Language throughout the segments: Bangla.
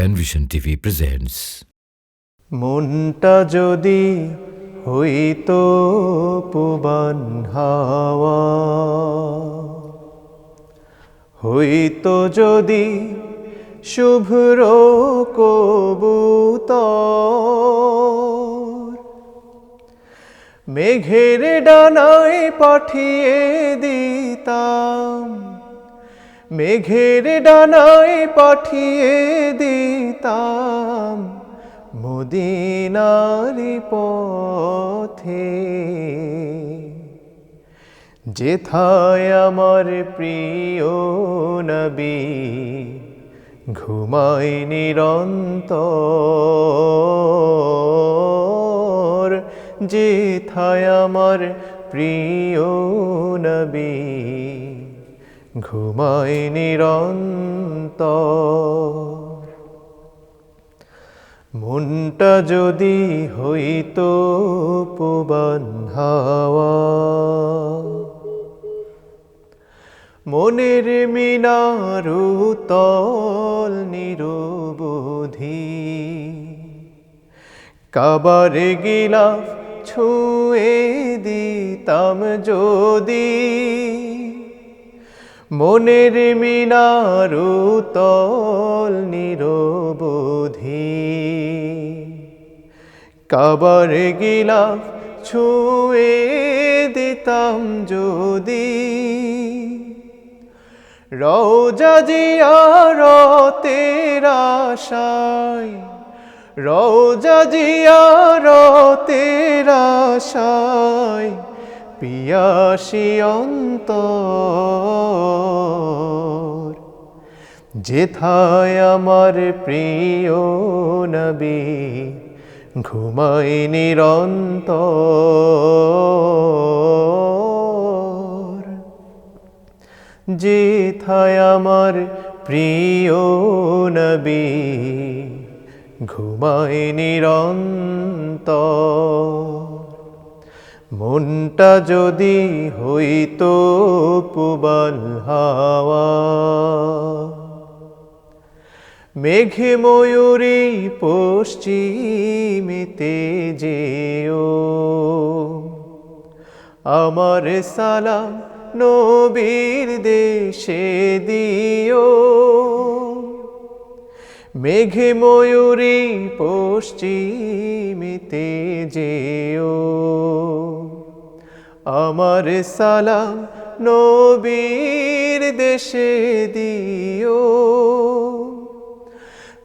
প্যানভিশন টিভি প্রেজেন্টস মনটা যদি হইতো পুবান হাওয়া, হইতো যদি শুভ্র কবুতর, মেঘের ডানায় পাঠিয়ে দিতাম মেঘের ডানায় পাঠিয়ে দিতাম মদিনারি পথে। যেথায় আমার প্রিয় নবী ঘুমাই নিরন্তর। যেথায় আমার প্রিয় নবী ঘুমাই নিরন্তর। মনটা যদি হইতো পুবান হাওয়া, মনের মিনারু তল নিরবধি, কাবার গিলাফ ছুঁয়ে দিতাম যদি। মনের মিনারু তল নিরবধি। কাবার গিলাফ ছুঁয়ে দিতাম যদি। রৌজা জিয়ারতের আশায় রৌজা জিয়ারতের আশায়, পিয়াসি অন্তর যেথায় আমার প্রিয় নবী ঘুমাই নিরন্তর। যেথায় আমার প্রিয় নবী ঘুমাই নিরন্তর। মনটা যদি হইতো পুবাল হাওয়া মেঘে ময়ূরী পশ্চিমেতে যেও। আমার সালাম নবীর দেশে দিও। মেঘে ময়ূরী পশ্চিমেতে যেও। আমার সালাম নবীর দেশে দিও।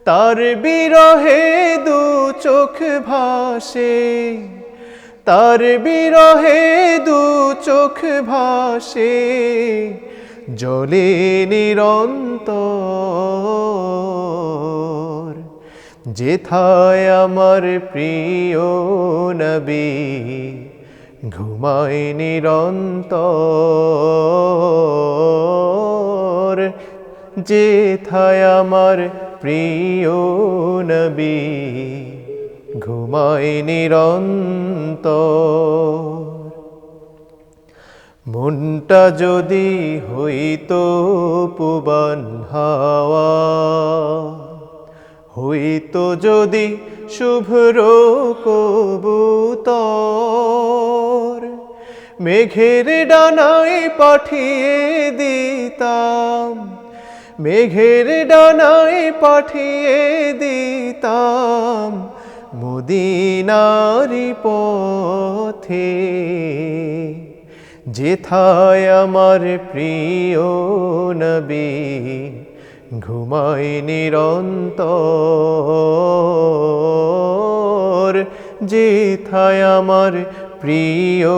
তার বিরহে দু চোখ ভাসে, তার বিরহে দু চোখ ভাসে জলে নিরন্তর। যেথায় আমার প্রিয় নবী, ঘুমায় নিরন্তর। যেথায় আমার প্রিয় নবী, ঘুমায় নিরন্ত মনটা যদি হইতো পুবান হাওয়া, হইতো যদি শুভ্র কবুতর, মেঘের ডানায় পাঠিয়ে দিতাম। মেঘের ডানায় পাঠিয়ে দিতাম মুদিনারি পথে। যেথায় আমার প্রিয় নবী ঘুমাই নিরন্তর। যেথায় আমার প্রিয়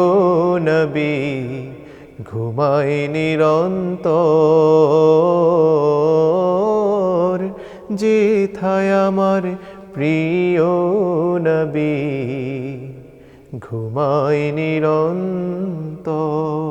নবী ঘুমাই নিরন্তর যেথায় আমার প্রিয় নবী। ঘুমাই নিরন্তর।